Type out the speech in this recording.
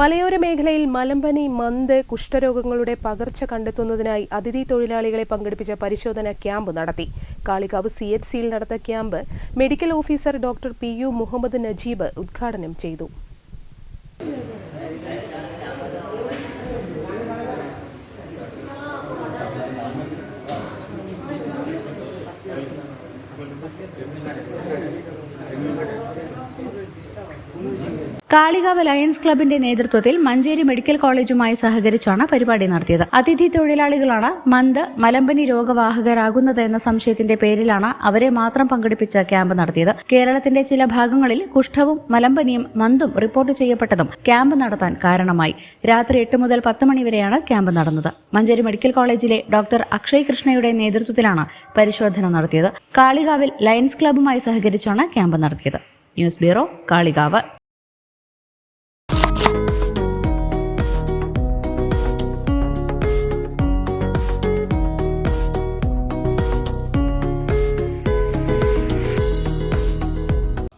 മലയോര മേഖലയിൽ മലമ്പനി മന്ത് കുഷ്ഠരോഗങ്ങളുടെ പകർച്ച കണ്ടെത്തുന്നതിനായി അതിഥി തൊഴിലാളികളെ പങ്കെടുപ്പിച്ച പരിശോധന ക്യാമ്പ് നടത്തി. കാളികാവ് സി എച്ച് സിയിൽ നടന്ന camp medical officer doctor P. U. Muhammad Najeeb ഉദ്ഘാടനം ചെയ്തു. കാളികാവ് ലയൺസ് ക്ലബിന്റെ നേതൃത്വത്തിൽ മഞ്ചേരി മെഡിക്കൽ കോളേജുമായി സഹകരിച്ചാണ് പരിപാടി നടത്തിയത്. അതിഥി തൊഴിലാളികളാണ് മന്ത് മലമ്പനി രോഗവാഹകരാകുന്നത് എന്ന സംശയത്തിന്റെ പേരിലാണ് അവരെ മാത്രം പങ്കെടുപ്പിച്ച ക്യാമ്പ് നടത്തിയത്. കേരളത്തിന്റെ ചില ഭാഗങ്ങളിൽ കുഷ്ഠവും മലമ്പനിയും മന്തും റിപ്പോർട്ട് ചെയ്യപ്പെട്ടതും ക്യാമ്പ് നടത്താൻ കാരണമായി. രാത്രി എട്ട് മുതൽ പത്ത് മണിവരെയാണ് ക്യാമ്പ് നടന്നത്. മഞ്ചേരി മെഡിക്കൽ കോളേജിലെ ഡോക്ടർ അക്ഷയ് കൃഷ്ണയുടെ നേതൃത്വത്തിലാണ് പരിശോധന നടത്തിയത്. കാളികാവിൽ ലയൺസ് ക്ലബുമായി സഹകരിച്ചാണ് ക്യാമ്പ് നടത്തിയത്. News bureau Kalikavu.